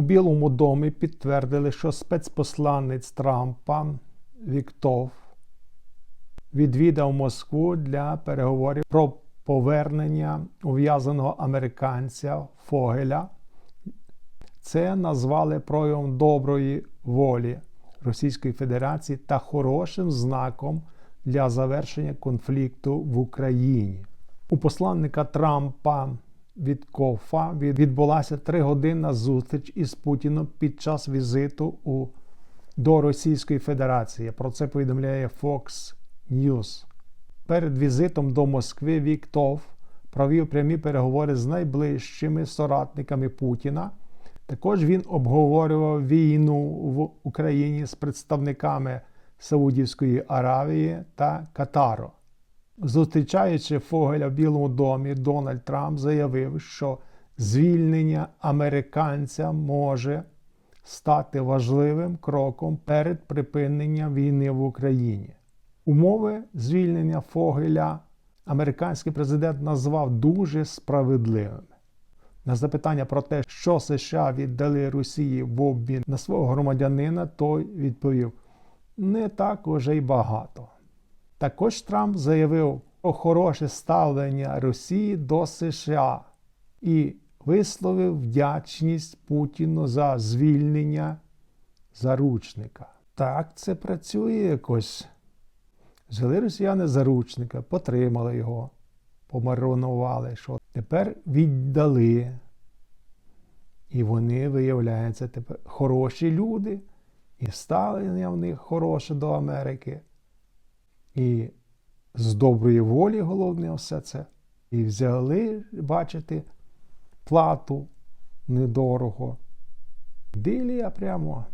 У Білому домі підтвердили, що спецпосланець Трампа Віктов відвідав Москву для переговорів про повернення ув'язаного американця Фогеля. Це назвали проявом доброї волі Російської Федерації та хорошим знаком для завершення конфлікту в Україні. У посланника Трампа від Кофа відбулася тригодинна зустріч із Путіном під час візиту у, до Російської Федерації. Про це повідомляє Fox News. Перед візитом до Москви Віктов провів прямі переговори з найближчими соратниками Путіна. Також він обговорював війну в Україні з представниками Саудівської Аравії та Катару. Зустрічаючи Фогеля в Білому домі, Дональд Трамп заявив, що звільнення американця може стати важливим кроком перед припиненням війни в Україні. Умови звільнення Фогеля американський президент назвав дуже справедливими. На запитання про те, що США віддали Росії в обмін на свого громадянина, той відповів: не так уже й багато. Також Трамп заявив про хороше ставлення Росії до США і висловив вдячність Путіну за звільнення заручника. Так це працює якось. Взяли росіяни заручника, потримали його, помаронували, що тепер віддали. І вони, виявляються, тепер хороші люди, і ставлення в них хороше до Америки. І з доброї волі, головне, все це. І взяли, бачите, плату недорого. Дилія прямо.